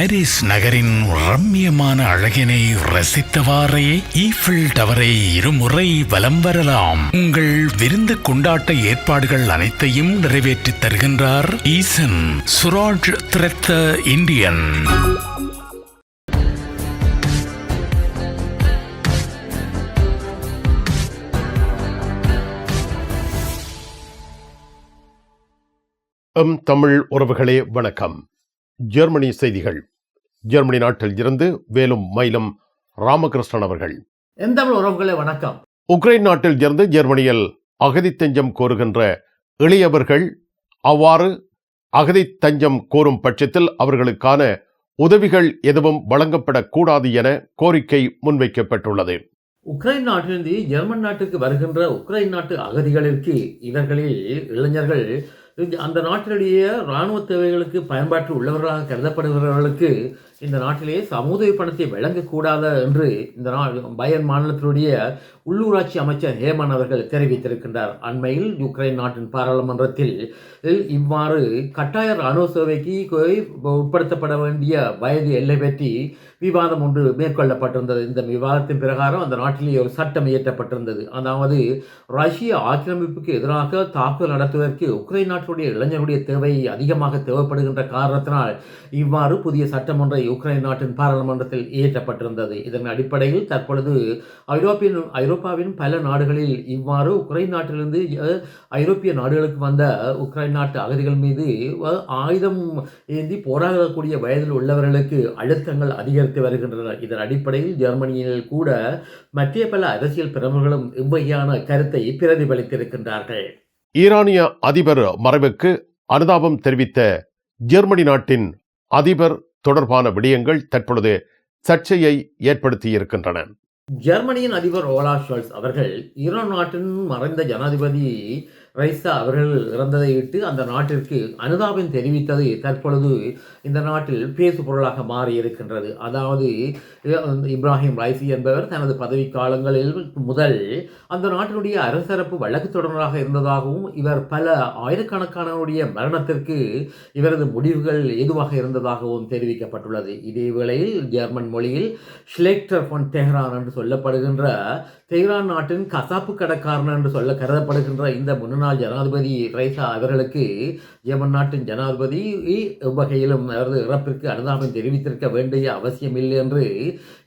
Paris நகரின் ரம்மியமான அழகினை ரசித்தவாறே ஈஃபில் டவரை இருமுறை வலம் வரலாம். உங்கள் விருந்து கொண்டாட்ட ஏற்பாடுகள் அனைத்தையும் நிறைவேற்றித் தருகின்றார் ஈசன் சுராஜ் திரத்த இந்தியன். எம் தமிழ் உறவுகளே வணக்கம். ஜெர்மனி செய்திகள். ஜெர்மனி நாட்டில் இருந்து வேலும் மயிலும் ராமகிருஷ்ணன் அவர்கள். தமிழ் உறவுகளே வணக்கம். உக்ரைன் நாட்டில் இருந்து ஜெர்மனியில் அகதி தஞ்சம் கோருகின்ற எளியவர்கள் அவ்வாறு அகதி தஞ்சம் கோரும் பட்சத்தில் அவர்களுக்கான உதவிகள் எதுவும் வழங்கப்படக்கூடாது என கோரிக்கை முன்வைக்கப்பட்டுள்ளது. உக்ரைன் நாட்டிலிருந்து ஜெர்மன் நாட்டுக்கு வருகின்ற உக்ரைன் நாட்டு அகதிகளிற்கு இவர்களில் இளைஞர்கள் அந்த நாட்டினுடைய இராணுவ தேவைகளுக்கு பயன்பாட்டு உள்ளவர்களாக கருதப்படுகிறவர்களுக்கு இந்த நாட்டிலே சமூக பணத்தை வழங்கக்கூடாத என்று இந்த நாள் பயன் மாநிலத்தினுடைய உள்ளூராட்சி அமைச்சர் ஹேமன் அவர்கள் தெரிவித்திருக்கின்றார். அண்மையில் உக்ரைன் நாட்டின் பாராளுமன்றத்தில் இவ்வாறு கட்டாய இராணுவ சேவைக்கு உட்படுத்தப்பட வேண்டிய வயது எல்லை பற்றி விவாதம் ஒன்று மேற்கொள்ளப்பட்டிருந்தது. இந்த விவாதத்தின் பிரகாரம் அந்த நாட்டிலே ஒரு சட்டம் இயற்றப்பட்டிருந்தது. அதாவது ரஷ்ய ஆக்கிரமிப்புக்கு எதிராக தாக்குதல் நடத்துவதற்கு உக்ரைன் நாட்டினுடைய இளைஞருடைய தேவை அதிகமாக தேவைப்படுகின்ற காரணத்தினால் இவ்வாறு புதிய சட்டம் ஒன்றை உக்ரைன் நாட்டின் பாராளுமன்றத்தில் இயற்றப்பட்டிருந்தது. இதன் அடிப்படையில் தற்பொழுது ஐரோப்பிய ஐரோப்பாவின் பல நாடுகளில் இவ்வாறு உக்ரைன் நாட்டிலிருந்து ஐரோப்பிய நாடுகளுக்கு வந்த உக்ரைன் நாட்டு அகதிகள் மீது ஆயுதம் ஏந்தி போராடக்கூடிய வயதில் உள்ளவர்களுக்கு அழுத்தங்கள் அதிகரித்து வருகின்றன. இதன் அடிப்படையில் ஜெர்மனியில் கூட மற்ற பல அரசியல் பிரமுகர்களும் இவ்வகையான கருத்தை பிரதிபலித்திருக்கின்றார்கள். ஈரானிய அதிபர் மறைவுக்கு அனுதாபம் தெரிவித்த ஜெர்மனி நாட்டின் அதிபர் தொடர்பான விடயங்கள் தற்பொழுது சர்ச்சையை ஏற்படுத்தியிருக்கின்றன. ஜெர்மனியின் அதிபர் ஓலா ஷோல்ஸ் அவர்கள் ஈரான் நாட்டின் மறைந்த ஜனாதிபதி ரைசா அவர்கள் இறந்ததை விட்டு அந்த நாட்டிற்கு அனுதாபம் தெரிவித்தது தற்பொழுது இந்த நாட்டில் பேசு பொருளாக மாறி இருக்கின்றது. அதாவது இப்ராஹிம் ரைசி என்பவர் தனது பதவி காலங்களில் முதல் அந்த நாட்டினுடைய அரசரப்பு வழக்கு தொடர்பாக இருந்ததாகவும் இவர் பல ஆயிரக்கணக்கானவருடைய மரணத்திற்கு இவரது முடிவுகள் எதுவாக இருந்ததாகவும் தெரிவிக்கப்பட்டுள்ளது. இதேவேளையில் ஜெர்மன் மொழியில் ஷ்லேக்டர் பொன் தெஹ்ரான் என்று சொல்லப்படுகின்ற தெஹ்ரான் நாட்டின் கசாப்பு கடைக்காரன் என்று சொல்ல கருதப்படுகின்ற இந்த முன்னாள் ஜனாதிபதி ரைசா அவர்களுக்கு ஜெர்மன் நாட்டின் ஜனாதிபதி வகையிலும் அவரது இறப்பிற்கு அனுதாபம் தெரிவித்திருக்க வேண்டிய அவசியம் இல்லை என்று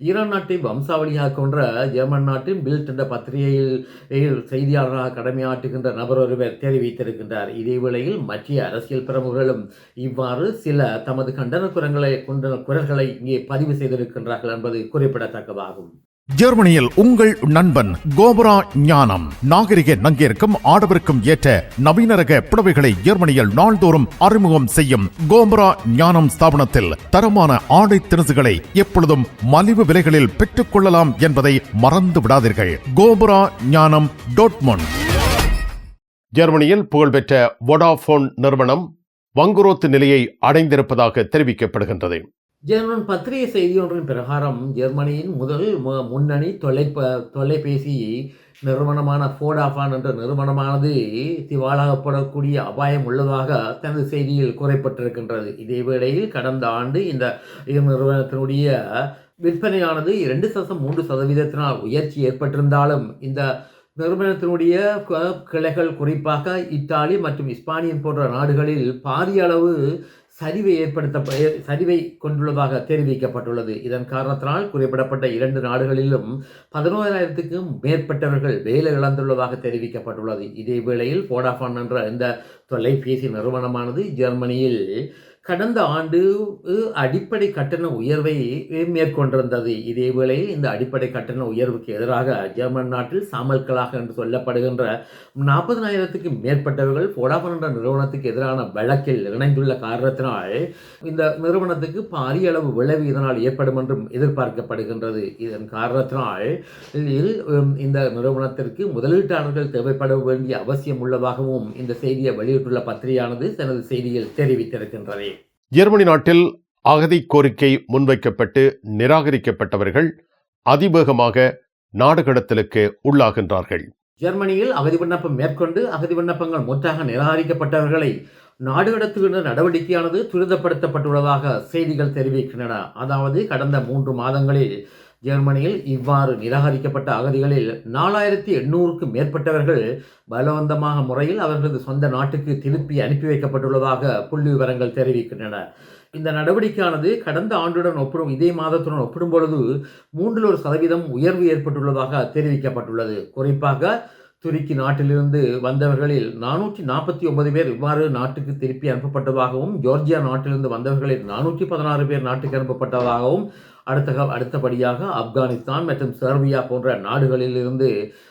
ஈரான் நாட்டை வம்சாவளியாக கொன்ற ஜெர்மன் நாட்டின் பில்ட் என்ற பத்திரிகையில் செய்தியாளராக கடமையாற்றுகின்ற நபர் ஒருவர் தெரிவித்திருக்கின்றார். இதே வேளையில் மற்ற அரசியல் பிரமுகர்களும் இவ்வாறு சில தமது கண்டன குரங்களை கொண்ட குரல்களை இங்கே பதிவு செய்திருக்கின்றார்கள் என்பது குறிப்பிடத்தக்கதாகும். ஜெர்மனியில் உங்கள் நண்பன் கோபரா ஞானம். நாகரிக நங்கிற்கும் ஆடவருக்கும் ஏற்ற நவீன ரக புடவைகளை ஜெர்மனியில் நாள்தோறும் அறிமுகம் செய்யும் கோபரா ஞானம் ஸ்தாபனத்தில் தரமான ஆடை திணுசுகளை எப்பொழுதும் மலிவு விலைகளில் பெற்றுக் கொள்ளலாம் என்பதை மறந்து விடாதீர்கள். கோபரா ஞானம் டோட்மோன். ஜெர்மனியில் புகழ்பெற்ற வோடாஃபோன் நிறுவனம் வங்குரோத்து நிலையை அடைந்திருப்பதாக தெரிவிக்கப்படுகின்றது. ஜெர்மன் பத்திரிகை செய்தி ஒன்றின் பிரகாரம் ஜெர்மனியின் முதல் முன்னணி தொலைப்ப தொலைபேசி நிறுவனமான ஃபோடாஃபான் என்ற நிறுவனமானது திவாலாகப்படக்கூடிய அபாயம் உள்ளதாக தனது செய்தியில் குறைப்பட்டிருக்கின்றது. இதேவேளையில் கடந்த ஆண்டு இந்த நிறுவனத்தினுடைய விற்பனையானது இரண்டு சதம் மூன்று சதவீதத்தினால் உயர்ச்சி ஏற்பட்டிருந்தாலும் இந்த நிறுவனத்தினுடைய கிளைகள் குறிப்பாக இத்தாலி மற்றும் இஸ்பானியன் போன்ற நாடுகளில் பாரிய அளவு சரிவை ஏற்படுத்த சரிவை கொண்டுள்ளதாக தெரிவிக்கப்பட்டுள்ளது. இதன் காரணத்தினால் குறிப்பிடப்பட்ட இரண்டு நாடுகளிலும் பதினோராயிரத்துக்கும் மேற்பட்டவர்கள் வேலை இழந்துள்ளதாக தெரிவிக்கப்பட்டுள்ளது. இதே வேளையில் போடாஃபான் என்ற இந்த தொலைபேசி நிறுவனமானது ஜெர்மனியில் கடந்த ஆண்டு அடிப்படை கட்டண உயர்வை மேற்கொண்டிருந்தது. இதேவேளை இந்த அடிப்படை கட்டண உயர்வுக்கு எதிராக ஜெர்மன் நாட்டில் சாமல்களாக என்று சொல்லப்படுகின்ற நாற்பதனாயிரத்துக்கு மேற்பட்டவர்கள் வோடாஃபோன் என்ற நிறுவனத்துக்கு எதிரான வழக்கில் இணைந்துள்ள காரணத்தினால் இந்த நிறுவனத்துக்கு பாரிய அளவு விளைவு இதனால் ஏற்படும் என்றும் எதிர்பார்க்கப்படுகின்றது. இதன் காரணத்தினால் இந்த நிறுவனத்திற்கு முதலீட்டாளர்கள் தேவைப்பட வேண்டிய அவசியம் உள்ளதாகவும் இந்த செய்தியை வெளியிட்டுள்ள பத்திரிகையானது தனது செய்தியில் தெரிவித்திருக்கின்றது. ஜெர்மனி நாட்டில் அகதி கோரிக்கை முன்வைக்கப்பட்டு நிராகரிக்கப்பட்டவர்கள் அதிவேகமாக நாடு கடத்தலுக்கு உள்ளாகின்றார்கள். ஜெர்மனியில் அகதி விண்ணப்பம் மேற்கொண்டு அகதி விண்ணப்பங்கள் முற்றாக நிராகரிக்கப்பட்டவர்களை நாடு கடத்துகின்ற நடவடிக்கையானது துரிதப்படுத்தப்பட்டுள்ளதாக செய்திகள் தெரிவிக்கின்றன. அதாவது கடந்த மூன்று மாதங்களில் ஜெர்மனியில் இவ்வாறு நிராகரிக்கப்பட்ட அகதிகளில் நாலாயிரத்தி எண்ணூறுக்கும் மேற்பட்டவர்கள் பலவந்தமாக முறையில் அவர்களது சொந்த நாட்டுக்கு திருப்பி அனுப்பி வைக்கப்பட்டுள்ளதாக புள்ளி விவரங்கள் தெரிவிக்கின்றன. இந்த நடவடிக்கையானது கடந்த ஆண்டுடன் ஒப்பிடும் இதே மாதத்துடன் ஒப்பிடும் பொழுது மூன்றில் ஒரு சதவீதம் உயர்வு ஏற்பட்டுள்ளதாக தெரிவிக்கப்பட்டுள்ளது. குறிப்பாக துருக்கி நாட்டிலிருந்து வந்தவர்களில் நானூற்றி நாற்பத்தி ஒன்பது பேர் இவ்வாறு நாட்டுக்கு திருப்பி அனுப்பப்பட்டதாகவும் ஜோர்ஜியா நாட்டிலிருந்து வந்தவர்களில் நானூற்றி பதினாறு பேர் நாட்டுக்கு அனுப்பப்பட்டதாகவும் அடுத்த அடுத்தபடியாக ஆப்கானிஸ்தான் மற்றும் செர்பியா போன்ற நாடுகளிலிருந்து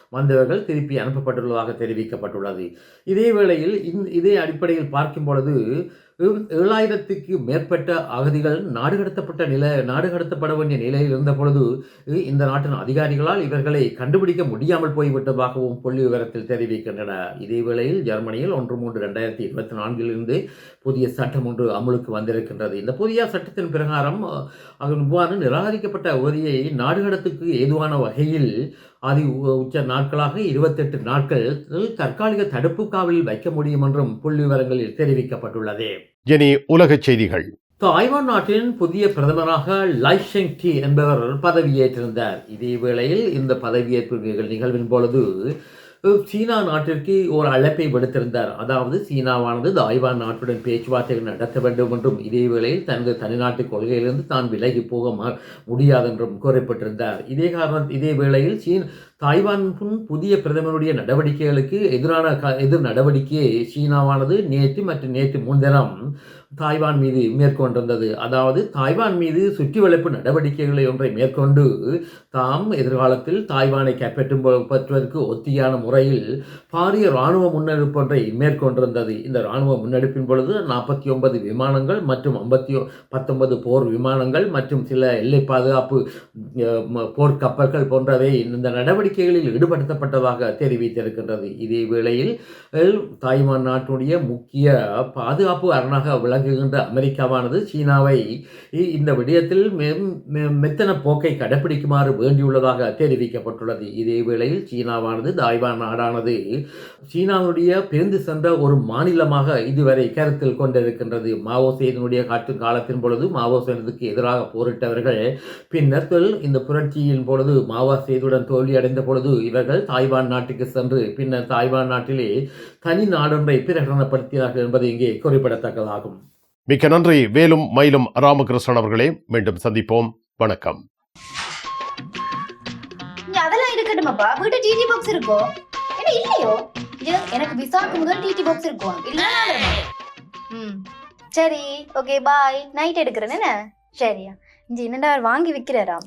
வந்தவர்கள் திருப்பி அனுப்பப்பட்டுள்ளதாக தெரிவிக்கப்பட்டுள்ளது. இதே வேளையில் இந்த இதே அடிப்படையில் பார்க்கும் பொழுது ஏழாயிரத்துக்கு மேற்பட்ட அகதிகள் நாடு கடத்தப்பட்ட நிலை நாடு கடத்தப்பட வேண்டிய நிலையில் இருந்த பொழுது இந்த நாட்டின் அதிகாரிகளால் இவர்களை கண்டுபிடிக்க முடியாமல் போய்விட்டதாகவும் புள்ளி விவரத்தில் தெரிவிக்கின்றன. இதே வேளையில் ஜெர்மனியில் ஒன்று மூன்று ரெண்டாயிரத்தி இருபத்தி நான்கிலிருந்து புதிய சட்டம் ஒன்று அமலுக்கு வந்திருக்கின்றது. இந்த புதிய சட்டத்தின் பிரகாரம் அவ்வாறு இவ்வாறு நிராகரிக்கப்பட்ட அகதியை நாடுகடத்துக்கு ஏதுவான வகையில் அதி உச்ச நாட்களாக இருபத்தெட்டு நாட்கள் தற்காலிக தடுப்பு காவலில் வைக்க முடியும் என்றும் புள்ளி விவரங்களில் தெரிவிக்கப்பட்டுள்ளது. இனி உலகச் செய்திகள். தாய்வான் நாட்டின் புதிய பிரதமராக லை ஷெங் டி என்பவர் பதவியேற்றிருந்தார். இதே வேளையில் இந்த பதவியேற்பு நிகழ்- நிகழ்வின் பொழுது சீனா நாட்டிற்கு ஒரு அழைப்பை விடுத்திருந்தார். அதாவது சீனாவானது தாய்வான் நாட்டுடன் பேச்சுவார்த்தைகள் நடத்த வேண்டும் என்றும் இதே வேளையில் தனது தனிநாட்டு கொள்கையிலிருந்து தான் விலகி போக முடியாது என்றும் கூறப்பட்டிருந்தார். இதே காரணம் இதே வேளையில் சீன் தாய்வானுக்கும் புதிய பிரதமருடைய நடவடிக்கைகளுக்கு எதிரான க- எதிர் நடவடிக்கையை சீனாவானது நேற்று மற்றும் நேற்று முன்தினம் தாய்வான் மீது மேற்கொண்டிருந்தது. அதாவது தாய்வான் மீது சுற்றி வளைப்பு நடவடிக்கைகளை ஒன்றை மேற்கொண்டு தாம் எதிர்காலத்தில் தாய்வானை கைப்பற்றும் பற்றுவதற்கு ஒத்தியான முறையில் பாரிய இராணுவ முன்னெடுப்பு ஒன்றை மேற்கொண்டிருந்தது. இந்த இராணுவ முன்னெடுப்பின் பொழுது நாற்பத்தி ஒன்பது விமானங்கள் மற்றும் ஐம்பத்தி பத்தொன்பது போர் விமானங்கள் மற்றும் சில எல்லை பாதுகாப்பு போர்க்கப்பல்கள் போன்றவை இந்த நடவடிக்கைகளில் ஈடுபடுத்தப்பட்டதாக தெரிவித்திருக்கின்றது. இதே வேளையில் தாய்வான் நாட்டுடைய முக்கிய பாதுகாப்பு அரணாக விளங்குகின்ற அமெரிக்காவானது சீனாவை இ- இந்த விடயத்தில் மெ- மெத்தன போக்கை கடைப்பிடிக்குமாறு வேண்டியுள்ளதாக தெரிவிக்கப்பட்டுள்ளது. இதே வேளையில் சீனாவானது தாய்வான் நாடானது சீனாவுடைய பிரிந்து சென்ற ஒரு மாநிலமாக இதுவரை கருத்தில் கொண்டிருக்கின்றது. மாவோ சேதனுடைய காட்டு காலத்தின் பொழுது மாவோ சேதுக்கு எதிராக போரிட்டவர்கள் பின்னர் இந்த புரட்சியின் பொழுது மாவோ சேதுடன் தோல்வியடைந்த பொழுது இவர்கள் தாய்வான் நாட்டுக்கு சென்று பின்னர் தாய்வான் நாட்டிலே தனி நாடொன்றை பிரகடனப்படுத்தினார்கள் என்பது இங்கே குறிப்பிடத்தக்கதாகும். மிக்க நன்றி. வேலும் மயிலும் ராமகிருஷ்ணன் அவர்களே மீண்டும் சந்திப்போம். வணக்கம். அதெல்லாம் இருக்கட்டுமாப்பா? வீட்டு டிடி பாக்ஸ் இருக்கோ? என்ன இல்லையோ? எனக்கு விசாக்கு முதல் டிடி பாக்ஸ் இருக்கும் இல்ல ம். சரி ஓகே பாய் நைட் எடுக்கிறேன் என்ன? சரியா. இங்க என்னடா வாங்கி விக்கிறாராம்